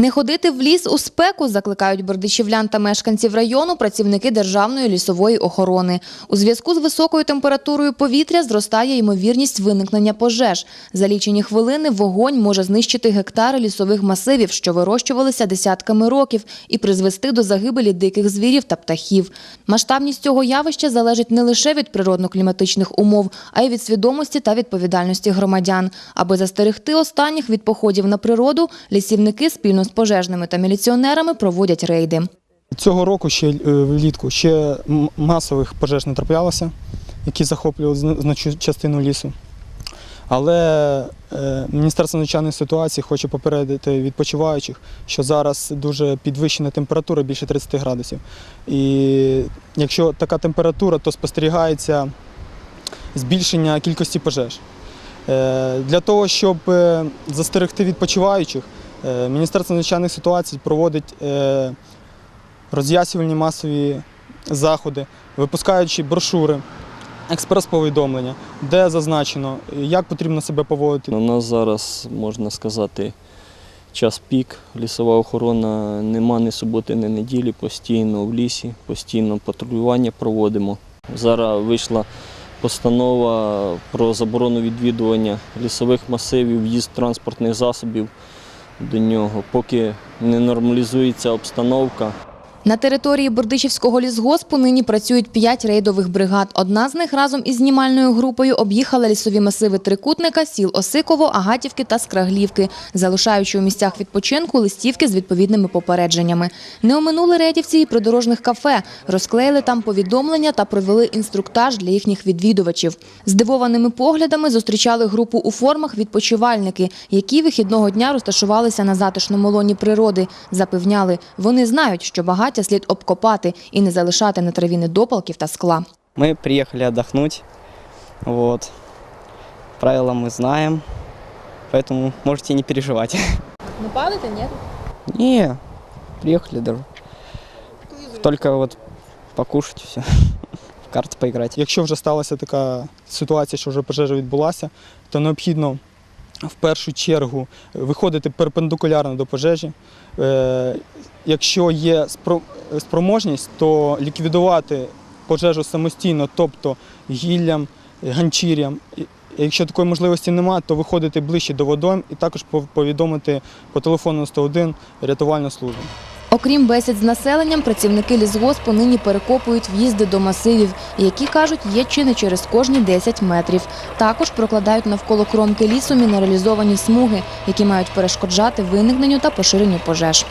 Не ходити в ліс у спеку закликають бердичівлян та мешканців району працівники Державної лісової охорони. У зв'язку з високою температурою повітря зростає ймовірність виникнення пожеж. За лічені хвилини вогонь може знищити гектари лісових масивів, що вирощувалися десятками років, і призвести до загибелі диких звірів та птахів. Масштабність цього явища залежить не лише від природно-кліматичних умов, а й від свідомості та відповідальності громадян. Аби застерегти останніх від походів на природу, лісівники спільно пожежними та міліціонерами проводять рейди. Цього року ще е, влітку ще масових пожеж не траплялося, які захоплювали зна- значну частину лісу. Але е, Міністерство надзвичайної ситуації хоче попередити відпочиваючих, що зараз дуже підвищена температура більше 30 градусів. І якщо така температура, то спостерігається збільшення кількості пожеж. Е, Для того, щоб застерегти відпочиваючих, Міністерство надзвичайних ситуацій проводить е, роз'яснювальні масові заходи, випускаючи брошури, експрес-повідомлення, де зазначено, як потрібно себе поводити. У нас зараз, можна сказати, час пік. Лісова охорона нема ні суботи, ні неділі, постійно в лісі, постійно патрулювання проводимо. Зараз вийшла постанова про заборону відвідування лісових масивів, в'їзд транспортних засобів до нього. Поки не нормалізується обстановка, На території Бердичівського лісгоспу нині працюють п'ять рейдових бригад. Одна з них разом із знімальною групою об'їхала лісові масиви Трикутника, сіл Осиково, Агатівки та Скраглівки, залишаючи у місцях відпочинку листівки з відповідними попередженнями. Не оминули рейдівці і придорожних кафе, розклеїли там повідомлення та провели інструктаж для їхніх відвідувачів. Здивованими поглядами зустрічали групу у формах відпочивальники, які вихідного дня розташувалися на затишному лоні природи. Запевняли, вони знають, що багаття слід обкопати і не залишати на траві недопалків та скла. Мы приехали отдохнуть. Вот. Правила мы знаем, поэтому можете не переживать. Не палите, ні? Не, приехали даже. Только вот покушать все, в карты поиграть. Якщо вже сталася така ситуація, що вже пожежа відбулася, то необхідно в першу чергу виходити перпендикулярно до пожежі. Е, Якщо є спроможність, то ліквідувати пожежу самостійно, тобто гіллям, ганчір'ям. Якщо такої можливості немає, то виходити ближче до водойм і також повідомити по телефону 101 рятувальну службу. Окрім бесід з населенням, працівники лісгоспу нині перекопують в'їзди до масивів, які кажуть, є чи не через кожні 10 метрів. Також прокладають навколо кромки лісу мінералізовані смуги, які мають перешкоджати виникненню та поширенню пожеж.